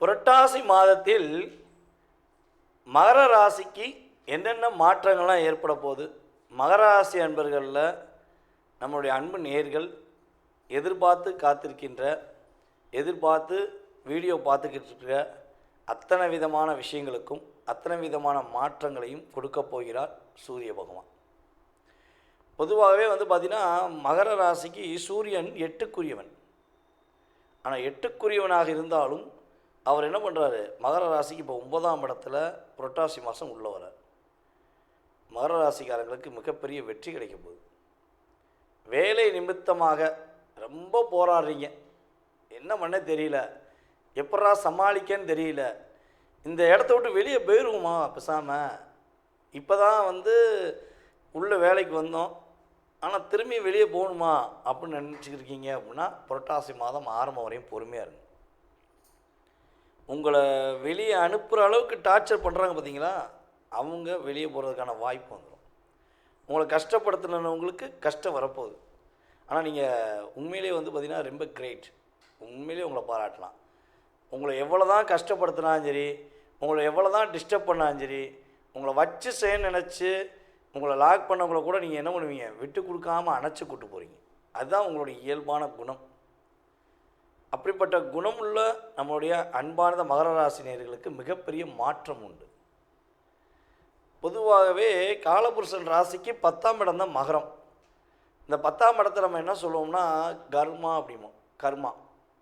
புரட்டாசி மாதத்தில் மகர ராசிக்கு என்னென்ன மாற்றங்கள்லாம் ஏற்பட போகுது? மகர ராசி அன்பர்களில் நம்மளுடைய அன்பு நேர்கள் எதிர்பார்த்து காத்திருக்கின்ற எதிர்பார்த்து வீடியோ பார்த்துக்கிட்டு இருக்கிற அத்தனை விதமான விஷயங்களுக்கும் அத்தனை விதமான மாற்றங்களையும் கொடுக்க போகிறார் சூரிய பகவான். பொதுவாகவே வந்து பார்த்திங்கன்னா மகர ராசிக்கு சூரியன் எட்டுக்குரியவன். ஆனால் எட்டுக்குரியவனாக இருந்தாலும் அவர் என்ன பண்ணுறாரு மகர ராசிக்கு இப்போ ஒன்பதாம் இடத்துல புரட்டாசி மாதம் உள்ளே வர மகர ராசிக்காரங்களுக்கு மிகப்பெரிய வெற்றி கிடைக்க போகுது. வேலை நிமித்தமாக ரொம்ப போராடுறீங்க. என்ன பண்ண தெரியல. எப்படா சமாளிக்கன்னு தெரியல. இந்த இடத்த விட்டு வெளியே போயிடுவோமா பேசாமல் இப்போ தான் வந்து உள்ள வேலைக்கு வந்தோம். ஆனால் திரும்பி வெளியே போகணுமா அப்படின்னு நினச்சிக்கிருக்கீங்க அப்படின்னா புரட்டாசி மாதம் ஆரம்பம் வரையும் பொறுமையாக இருக்கும் உங்களை வெளியே அனுப்புகிற அளவுக்கு டார்ச்சர் பண்ணுறாங்க பார்த்தீங்களா? அவங்க வெளியே போகிறதுக்கான வாய்ப்பு வந்துடும் உங்களை கஷ்டப்படுத்தினவங்களுக்கு கஷ்டம் வரப்போகுது. ஆனால் நீங்கள் உண்மையிலே வந்து பார்த்திங்கன்னா ரொம்ப கிரேட் உண்மையிலே உங்களை பாராட்டலாம். உங்களை எவ்வளோ தான் கஷ்டப்படுத்தினாலும் சரி உங்களை எவ்வளோ தான் டிஸ்டர்ப் பண்ணாலும் சரி உங்களை வச்சு செய்ய நினச்சி உங்களை லாக் பண்ணவங்கள கூட நீங்கள் என்ன பண்ணுவீங்க? விட்டு கொடுக்காம அணைச்சி கூட்டு போகிறீங்க அதுதான் உங்களுடைய இயல்பான குணம். அப்படிப்பட்ட குணமுள்ள நம்முடைய அன்பார்ந்த மகர ராசினியர்களுக்கு மிகப்பெரிய மாற்றம் உண்டு. பொதுவாகவே காலபுருஷன் ராசிக்கு பத்தாம் இடம் தான் மகரம். இந்த பத்தாம் இடத்துல நம்ம என்ன சொல்லுவோம்னா கர்மா அப்படிமோ கர்மா.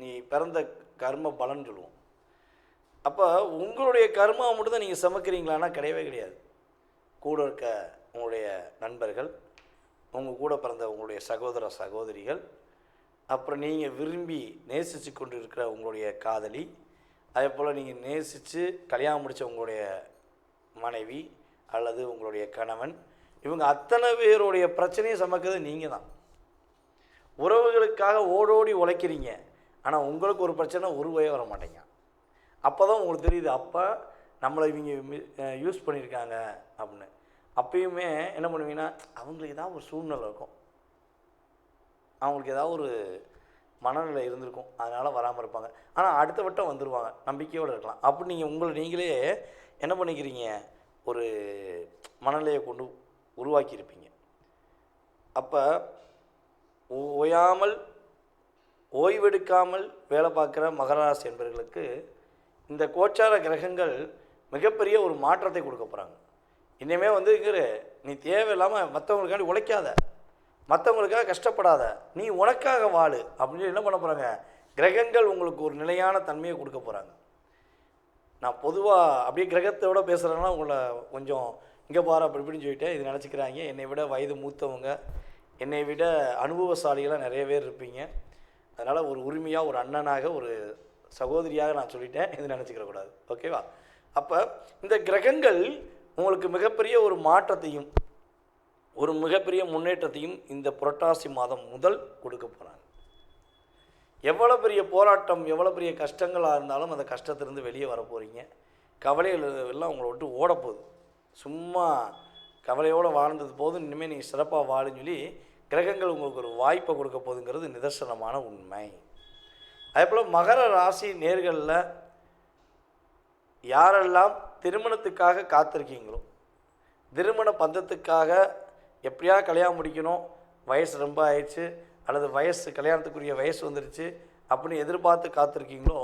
நீ பிறந்த கர்ம பலன் சொல்லுவோம். அப்போ உங்களுடைய கர்மா மட்டும் தான் நீங்கள் சமைக்கிறீங்களான்னா கிடையவே கிடையாது. கூட இருக்க உங்களுடைய நண்பர்கள் உங்கள் கூட பிறந்த உங்களுடைய சகோதர சகோதரிகள் அப்புறம் நீங்கள் விரும்பி நேசித்து கொண்டு இருக்கிற உங்களுடைய காதலி அதே போல் நீங்கள் நேசித்து கல்யாணம் முடித்த உங்களுடைய மனைவி அல்லது உங்களுடைய கணவன் இவங்க அத்தனை பேருடைய பிரச்சனையை சமைக்கிறது நீங்கள் தான். உறவுகளுக்காக ஓடோடி உழைக்கிறீங்க. ஆனால் உங்களுக்கு ஒரு பிரச்சனை ஒரு வர மாட்டேங்க. அப்போ தான் உங்களுக்கு தெரியுது அப்போ நம்மளை இவங்க யூஸ் பண்ணியிருக்காங்க அப்படின்னு. அப்பயுமே என்ன பண்ணுவீங்கன்னா அவங்களுக்கு ஏதாவது ஒரு சூழ்நிலை இருக்கும். அவங்களுக்கு ஏதாவது ஒரு மனநிலை இருந்திருக்கும். அதனால் வராமல் இருப்பாங்க. ஆனால் அடுத்த வட்டம் வந்துடுவாங்க நம்பிக்கையோடு இருக்கலாம். அப்படி நீங்கள் உங்களை நீங்களே என்ன பண்ணிக்கிறீங்க? ஒரு மனநிலையை கொண்டு உருவாக்கியிருப்பீங்க. அப்போ ஓயாமல் ஓய்வெடுக்காமல் வேலை பார்க்குற மகராசி என்பவர்களுக்கு இந்த கோச்சார கிரகங்கள் மிகப்பெரிய ஒரு மாற்றத்தை கொடுக்க போகிறாங்க இனிமேல் வந்து நீ தேவையில்லாமல் மற்றவங்களுக்காண்டி உழைக்காத. மற்றவங்களுக்காக கஷ்டப்படாத நீ உனக்காக வாழு அப்படின்னு என்ன பண்ண போகிறாங்க கிரகங்கள் உங்களுக்கு ஒரு நிலையான தன்மையை கொடுக்க போகிறாங்க நான் பொதுவாக அப்படியே கிரகத்தோட பேசுகிறேன்னா உங்களை கொஞ்சம் இங்கே பாரு அப்படி இப்படின்னு சொல்லிட்டு இது நினச்சிக்கிறாங்க. என்னை விட வயது மூத்தவங்க என்னை விட அனுபவசாலிகளாக நிறைய பேர் இருப்பீங்க. அதனால் ஒரு உரிமையாக ஒரு அண்ணனாக ஒரு சகோதரியாக நான் சொல்லிட்டேன். இது நினச்சிக்கிற கூடாது. ஓகேவா? அப்போ இந்த கிரகங்கள் உங்களுக்கு மிகப்பெரிய ஒரு மாற்றத்தையும் ஒரு மிகப்பெரிய முன்னேற்றத்தையும் இந்த புரட்டாசி மாதம் முதல் கொடுக்க போகிறாங்க எவ்வளோ பெரிய போராட்டம் எவ்வளோ பெரிய கஷ்டங்களாக இருந்தாலும் அந்த கஷ்டத்திலிருந்து வெளியே வர போகிறீங்க கவலைகள் எல்லாம் உங்களை விட்டு ஓடப்போகுது போகுது. சும்மா கவலையோடு வாழ்ந்தது போதும் இனிமேல் நீங்கள் சிறப்பாக வாழுன்னு சொல்லி கிரகங்கள் உங்களுக்கு ஒரு வாய்ப்பை கொடுக்க போகுதுங்கிறது நிதர்சனமான உண்மை. அதே போல் மகர ராசி நேர்களில் யாரெல்லாம் திருமணத்துக்காக காத்திருக்கீங்களோ திருமண பந்தத்துக்காக எப்படியா கல்யாணம் முடிக்கணும். வயசு ரொம்ப ஆயிடுச்சு. அல்லது வயசு கல்யாணத்துக்குரிய வயசு வந்துருச்சு அப்படின்னு எதிர்பார்த்து காத்திருக்கீங்களோ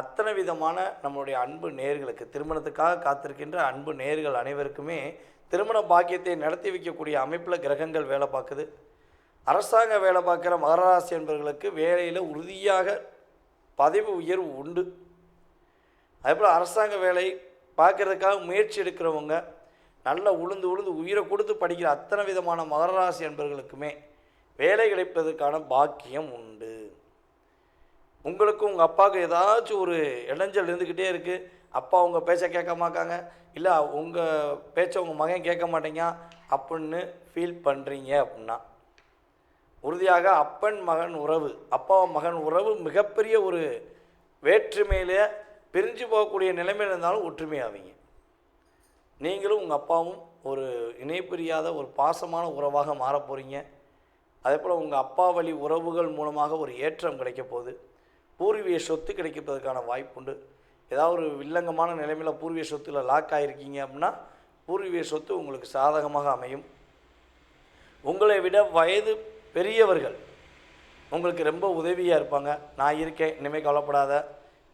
அத்தனை விதமான நம்மளுடைய அன்பு நேர்களுக்கு திருமணத்துக்காக காத்திருக்கின்ற அன்பு நேர்கள் அனைவருக்குமே திருமண பாக்கியத்தை நடத்தி வைக்கக்கூடிய அமைப்பில் கிரகங்கள் வேலை பார்க்குது. அரசாங்க வேலை பார்க்குற மகராசி என்பவர்களுக்கு வேலையில் உறுதியாக பதவி உயர்வு உண்டு. அதேபோல் அரசாங்க வேலை பார்க்குறதுக்காக முயற்சி எடுக்கிறவங்க நல்ல உளுந்து உளுந்து உயிரை கொடுத்து படிக்கிற அத்தனை விதமான மகராசி என்பவர்களுக்குமே வேலை கிடைப்பதற்கான பாக்கியம் உண்டு. உங்களுக்கும் உங்கள் அப்பாவுக்கு ஏதாச்சும் ஒரு இடைஞ்சல் இருந்துக்கிட்டே இருக்குது அப்பா உங்கள் பேச்சை கேட்க மாட்டாங்க. இல்லை உங்கள் பேச்சை உங்கள் மகன் கேட்க மாட்டேங்க. அப்படின்னு ஃபீல் பண்ணுறீங்க அப்படின்னா. உறுதியாக அப்பன் மகன் உறவு அப்பா மகன் உறவு மிகப்பெரிய ஒரு வேற்றுமையிலே பிரிஞ்சு போகக்கூடிய நிலைமையில் இருந்தாலும் ஒற்றுமையாவீங்க. நீங்களும் உங்கள் அப்பாவும் ஒரு இணைப்பிரியாத ஒரு பாசமான உறவாக மாற போகிறீங்க அதே போல் உங்கள் அப்பா வழி உறவுகள் மூலமாக ஒரு ஏற்றம் கிடைக்க போகுது. பூர்வீக சொத்து கிடைக்கிறதுக்கான வாய்ப்புண்டு. ஏதாவது ஒரு வில்லங்கமான நிலைமையில் பூர்வீக சொத்துல லாக் ஆகிருக்கீங்க அப்படின்னா பூர்வீக சொத்து உங்களுக்கு சாதகமாக அமையும். உங்களை விட வயது பெரியவர்கள் உங்களுக்கு ரொம்ப உதவியாக இருப்பாங்க. நான் இருக்கேன் இனிமேல் கவலைப்படாத.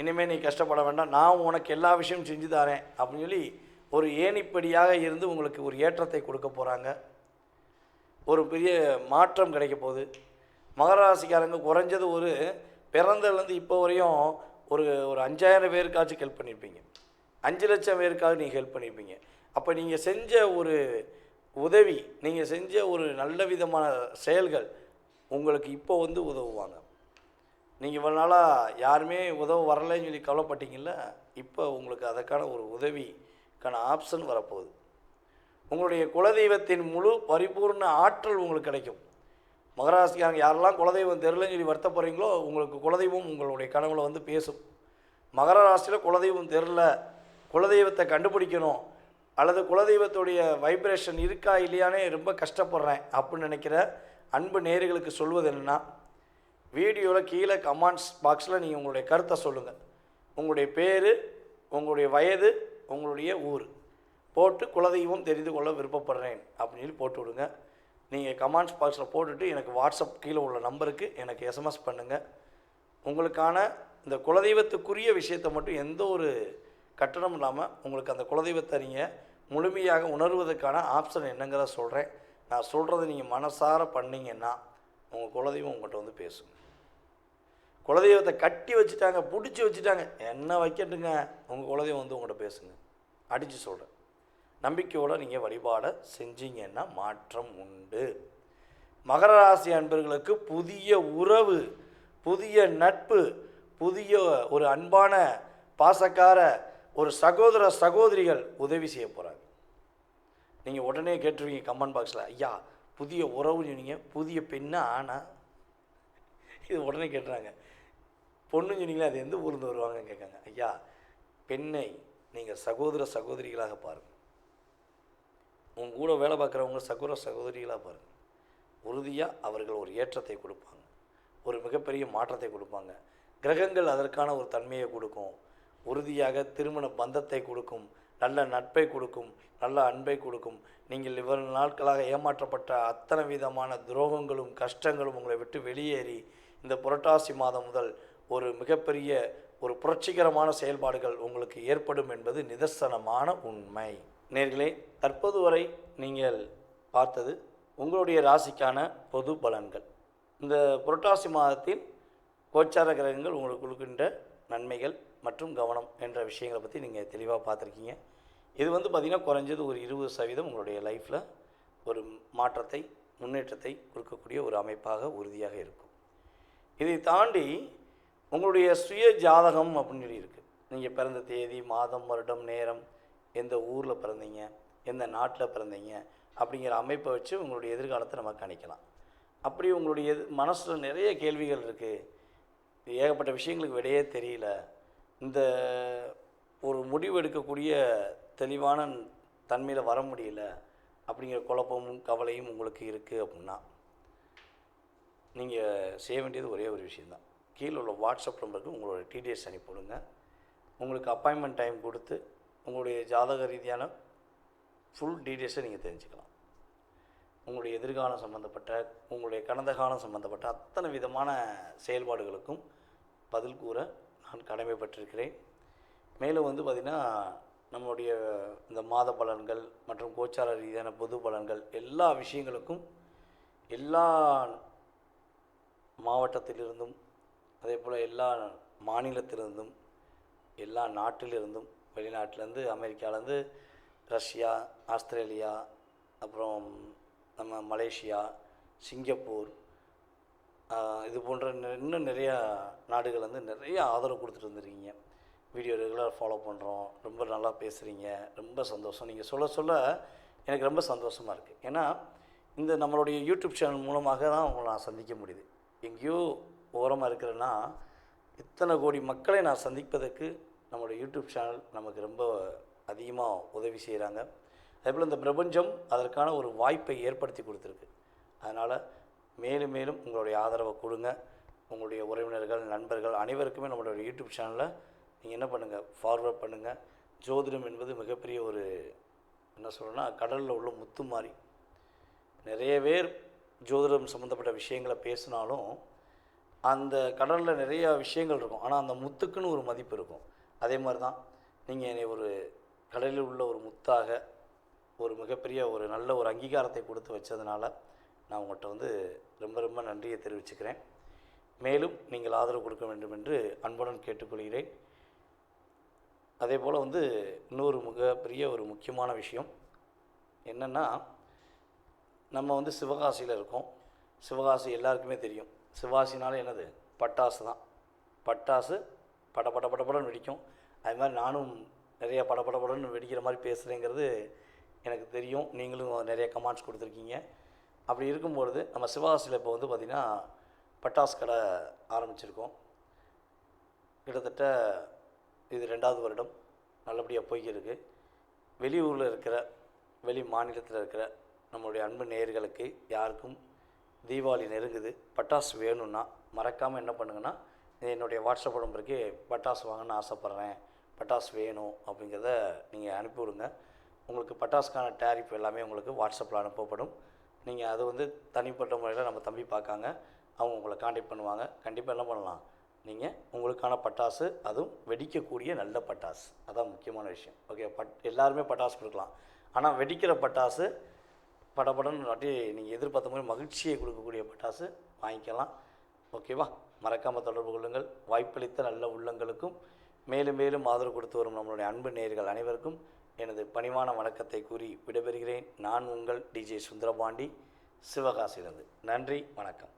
இனிமேல் நீ கஷ்டப்பட வேண்டாம். நான் உனக்கு எல்லா விஷயமும் செஞ்சு தரேன் அப்படின்னு சொல்லி ஒரு ஏணிப்படியாக இருந்து உங்களுக்கு ஒரு ஏற்றத்தை கொடுக்க போகிறாங்க ஒரு பெரிய மாற்றம் கிடைக்க போகுது. மகராசிக்காரங்க குறைஞ்சது ஒரு பிறந்ததுலேருந்து இப்போ வரையும் ஒரு ஒரு அஞ்சாயிரம் பேருக்காச்சும் ஹெல்ப் பண்ணியிருப்பீங்க அஞ்சு லட்சம் பேருக்காக நீங்கள் ஹெல்ப் பண்ணியிருப்பீங்க அப்போ நீங்கள் செஞ்ச ஒரு உதவி நீங்கள் செஞ்ச ஒரு நல்ல விதமான செயல்கள் உங்களுக்கு இப்போ வந்து உதவுவாங்க. நீங்கள் இவ்வளோ நாளாக யாருமே உதவ வரலைன்னு சொல்லி கவலைப்பட்டீங்கள இப்போ உங்களுக்கு அதற்கான ஒரு உதவி அதுக்கான ஆப்ஷன் வரப்போகுது. உங்களுடைய குலதெய்வத்தின் முழு பரிபூர்ண ஆற்றல் உங்களுக்கு கிடைக்கும். மகராசிக்காரங்க யாரெல்லாம் குலதெய்வம் தெரிலன்னு சொல்லி வருத்த போகிறீங்களோ உங்களுக்கு குலதெய்வம் உங்களுடைய கனவுல வந்து பேசும். மகர ராசியில் குலதெய்வம் தெரில குலதெய்வத்தை கண்டுபிடிக்கணும் அல்லது குலதெய்வத்துடைய வைப்ரேஷன் இருக்கா இல்லையானே ரொம்ப கஷ்டப்படுறேன் அப்படின்னு நினைக்கிற அன்பு நேர்களுக்கு சொல்வது என்னென்னா வீடியோவில் கீழே கமெண்ட்ஸ் பாக்ஸில் நீங்கள் உங்களுடைய கருத்தை சொல்லுங்கள் உங்களுடைய பேர் உங்களுடைய வயது உங்களுடைய ஊர். போட்டு குலதெய்வம் தெரிந்து கொள்ள விருப்பப்படுறேன். அப்படின்னு போட்டு விடுங்க. நீங்கள் கமெண்ட்ஸ் பாக்ஸில் போட்டுட்டு எனக்கு வாட்ஸ்அப் கீழே உள்ள நம்பருக்கு எனக்கு எஸ்எம்எஸ் பண்ணுங்கள் உங்களுக்கான இந்த குலதெய்வத்துக்குரிய விஷயத்தை மட்டும் எந்த ஒரு கட்டணம் இல்லாமல் உங்களுக்கு அந்த குலதெய்வத்தை நீங்கள் முழுமையாக உணர்வதற்கான ஆப்ஷன் என்னங்கிறத சொல்கிறேன் நான் சொல்கிறத நீங்கள் மனசார பண்ணிங்கன்னா உங்கள் குலதெய்வம் உங்கள்கிட்ட வந்து பேசும். குலதெய்வத்தை கட்டி வச்சுட்டாங்க பிடிச்சி வச்சுட்டாங்க. என்ன வைக்கட்டுங்க? உங்கள் குலதெய்வம் வந்து உங்கள்கிட்ட பேசுங்க. அடித்து சொல்கிறேன் நம்பிக்கையோடு நீங்கள் வழிபாடை செஞ்சீங்கன்னா மாற்றம் உண்டு. மகர ராசி அன்பர்களுக்கு புதிய உறவு புதிய நட்பு புதிய ஒரு அன்பான பாசக்கார ஒரு சகோதர சகோதரிகள் உதவி செய்ய போகிறாங்க நீங்கள் உடனே கேட்டுருவீங்க கமெண்ட் பாக்ஸில் ஐயா புதிய உறவு நீங்கள் புதிய பெண்ணா ஆனால் இது உடனே கேட்டுறாங்க. பொண்ணுன்னு சொன்னீங்களா அது எந்த ஊர்ந்து வருவாங்கன்னு கேட்காங்க. ஐயா பெண்ணை நீங்கள் சகோதர சகோதரிகளாக பாருங்கள் உங்கள் கூட வேலை பார்க்குறவங்க சகோதர சகோதரிகளாக பாருங்கள் உறுதியாக அவர்கள் ஒரு ஏற்றத்தை கொடுப்பாங்க. ஒரு மிகப்பெரிய மாற்றத்தை கொடுப்பாங்க. கிரகங்கள் அதற்கான ஒரு தன்மையை கொடுக்கும். உறுதியாக திருமண பந்தத்தை கொடுக்கும். நல்ல நட்பை கொடுக்கும். நல்ல அன்பை கொடுக்கும். நீங்கள் இவ்வளவு நாட்களாக ஏமாற்றப்பட்ட அத்தனை விதமான துரோகங்களும் கஷ்டங்களும் உங்களை விட்டு வெளியேறி இந்த புரட்டாசி மாதம் முதல் ஒரு மிகப்பெரிய ஒரு புரட்சிகரமான செயல்பாடுகள் உங்களுக்கு ஏற்படும் என்பது நிதர்சனமான உண்மை. நேர்களே தற்போது வரை நீங்கள் பார்த்தது உங்களுடைய ராசிக்கான பொது பலன்கள். இந்த புரட்டாசி மாதத்தில் கோச்சார கிரகங்கள் உங்களுக்கு கொடுக்கின்ற நன்மைகள் மற்றும் கவனம் என்ற விஷயங்களை பற்றி நீங்கள் தெளிவாக பார்த்துருக்கீங்க. இது வந்து பார்த்திங்கன்னா குறைஞ்சது ஒரு இருபது சதவீதம் உங்களுடைய லைஃப்பில் ஒரு மாற்றத்தை முன்னேற்றத்தை கொடுக்கக்கூடிய ஒரு அமைப்பாக உறுதியாக இருக்கும். இதை தாண்டி உங்களுடைய சுய ஜாதகம் அப்படின்னு சொல்லி இருக்குது நீங்கள் பிறந்த தேதி மாதம் வருடம் நேரம் எந்த ஊரில் பிறந்தீங்க எந்த நாட்டில் பிறந்தீங்க அப்படிங்கிற அமைப்பை வச்சு உங்களுடைய எதிர்காலத்தை நம்ம கணிக்கலாம். அப்படி உங்களுடைய மனசில் நிறைய கேள்விகள் இருக்குது ஏகப்பட்ட விஷயங்களுக்கு விடையே தெரியல. இந்த ஒரு முடிவு எடுக்கக்கூடிய தெளிவான தன்மையில் வர முடியல அப்படிங்கிற குழப்பமும் கவலையும் உங்களுக்கு இருக்குது அப்படின்னா நீங்கள் செய்ய வேண்டியது ஒரே ஒரு விஷயந்தான் கீழே உள்ள வாட்ஸ்அப் நம்பருக்கு உங்களோட டீட்டெயில்ஸ் அனுப்பிவிடுங்க உங்களுக்கு அப்பாயின்மெண்ட் டைம் கொடுத்து உங்களுடைய ஜாதக ரீதியான ஃபுல் டீட்டெயில்ஸை நீங்கள் தெரிஞ்சுக்கலாம். உங்களுடைய எதிர்காலம் சம்மந்தப்பட்ட உங்களுடைய கடந்த காலம் சம்மந்தப்பட்ட அத்தனை விதமான செயல்பாடுகளுக்கும் பதில் கூற நான் கடமைப்பட்டிருக்கிறேன். மேலும் வந்து பார்த்திங்கன்னா நம்மளுடைய இந்த மாத பலன்கள் மற்றும் கோச்சார ரீதியான பொது பலன்கள் எல்லா விஷயங்களுக்கும் எல்லா மாவட்டத்திலிருந்தும் அதே போல் எல்லா மாநிலத்திலிருந்தும் எல்லா நாட்டிலிருந்தும் வெளிநாட்டிலேருந்து அமெரிக்காலேருந்து ரஷ்யா ஆஸ்திரேலியா அப்புறம் நம்ம மலேசியா சிங்கப்பூர் இது போன்ற இன்னும் நிறையா நாடுகள் வந்து நிறைய ஆதரவு கொடுத்துட்டு வந்துருக்கீங்க. வீடியோ ரெகுலராக ஃபாலோ பண்ணுறோம் ரொம்ப நல்லா பேசுகிறீங்க ரொம்ப சந்தோஷம். நீங்கள் சொல்ல சொல்ல எனக்கு ரொம்ப சந்தோஷமாக இருக்குது ஏன்னா இந்த நம்மளுடைய யூடியூப் சேனல் மூலமாக தான் உங்களை நான் சந்திக்க முடியுது. எங்கேயோ ஓரமாக இருக்கிறேன்னா இத்தனை கோடி மக்களை நான் சந்திப்பதற்கு நம்மளுடைய யூடியூப் சேனல் நமக்கு ரொம்ப அதிகமாக உதவி செய்கிறாங்க அதேபோல் இந்த பிரபஞ்சம் அதற்கான ஒரு வாய்ப்பை ஏற்படுத்தி கொடுத்துருக்கு. அதனால் மேலும் மேலும் உங்களுடைய ஆதரவை கொடுங்க. உங்களுடைய உறவினர்கள் நண்பர்கள் அனைவருக்குமே நம்மளுடைய யூடியூப் சேனலில் நீங்கள் என்ன பண்ணுங்கள் ஃபார்வர்ட் பண்ணுங்கள் ஜோதிடம் என்பது மிகப்பெரிய ஒரு என்ன சொல்கிறேன்னா கடலில் உள்ள முத்து மாதிரி நிறைய பேர் ஜோதிடம் சம்மந்தப்பட்ட விஷயங்களை பேசினாலும் அந்த கடலில் நிறையா விஷயங்கள் இருக்கும். ஆனால் அந்த முத்துக்குன்னு ஒரு மதிப்பு இருக்கும். அதே மாதிரி தான் நீங்கள் என்னை ஒரு கடலில் உள்ள ஒரு முத்தாக ஒரு மிகப்பெரிய ஒரு நல்ல ஒரு அங்கீகாரத்தை கொடுத்து வச்சதுனால நான் உங்கள்கிட்ட வந்து ரொம்ப ரொம்ப நன்றியை தெரிவிச்சுக்கிறேன். மேலும் நீங்கள் ஆதரவு கொடுக்க வேண்டும் என்று அன்புடன் கேட்டுக்கொள்கிறேன். அதே போல் வந்து இன்னொரு மிகப்பெரிய ஒரு முக்கியமான விஷயம் என்னென்னா நம்ம வந்து சிவகாசியில் இருக்கோம். சிவகாசி எல்லாருக்குமே தெரியும். சிவகாசினாலே என்னது? பட்டாசு தான். பட்டாசு பட பட படப்படன்னு வெடிக்கும். அது மாதிரி நானும் நிறையா பட படப்படன்னு வெடிக்கிற மாதிரி பேசுகிறேங்கிறது எனக்கு தெரியும். நீங்களும் நிறைய கமெண்ட்ஸ் கொடுத்துருக்கீங்க. அப்படி இருக்கும்பொழுது நம்ம சிவகாசியில் இப்போ வந்து பார்த்திங்கன்னா பட்டாசு கடை ஆரம்பிச்சிருக்கோம். கிட்டத்தட்ட இது ரெண்டாவது வருடம் நல்லபடியாக போய்க்கிருக்கு. வெளியூரில் இருக்கிற வெளி மாநிலத்தில் இருக்கிற நம்மளுடைய அன்பு நேயர்களுக்கு யாருக்கும் தீபாவளி நெருங்குது பட்டாசு வேணும்னா மறக்காமல் என்ன பண்ணுங்கன்னா என்னுடைய வாட்ஸ்அப் நம்பருக்கு பட்டாசு வாங்கணும்னு ஆசைப்பட்றேன் பட்டாசு வேணும் அப்படிங்கிறத நீங்கள் அனுப்பிவிடுங்க. உங்களுக்கு பட்டாசுக்கான டேரிஃப் எல்லாமே உங்களுக்கு வாட்ஸ்அப்பில் அனுப்பப்படும். நீங்கள் அது வந்து தனிப்பட்ட முறையில் நம்ம தம்பி பார்க்காங்க அவங்க உங்களை காண்டாக்ட் பண்ணுவாங்க. கண்டிப்பாக என்ன பண்ணலாம்? நீங்கள் உங்களுக்கான பட்டாசு அதுவும் வெடிக்கக்கூடிய நல்ல பட்டாசு. அதான் முக்கியமான விஷயம். ஓகே பட் எல்லாருமே பட்டாசு கொடுக்கலாம். ஆனால் வெடிக்கிற பட்டாசு படப்படன்னு அப்படியே நீங்கள் எதிர்பார்த்த மாதிரி மகிழ்ச்சியை கொடுக்கக்கூடிய பட்டாசு வாங்கிக்கலாம். ஓகேவா? மறக்காமல் தொடர்பு கொள்ளுங்கள். வாய்ப்பளித்த நல்ல உள்ளங்களுக்கும் மேலும் மேலும் ஆதரவு கொடுத்து வரும் நம்மளுடைய அன்பு நேயர்கள் அனைவருக்கும் எனது பணிவான வணக்கத்தை கூறி விடைபெறுகிறேன். நான் உங்கள் டிஜே சுந்தரபாண்டி. சிவகாசிலிருந்து நன்றி வணக்கம்.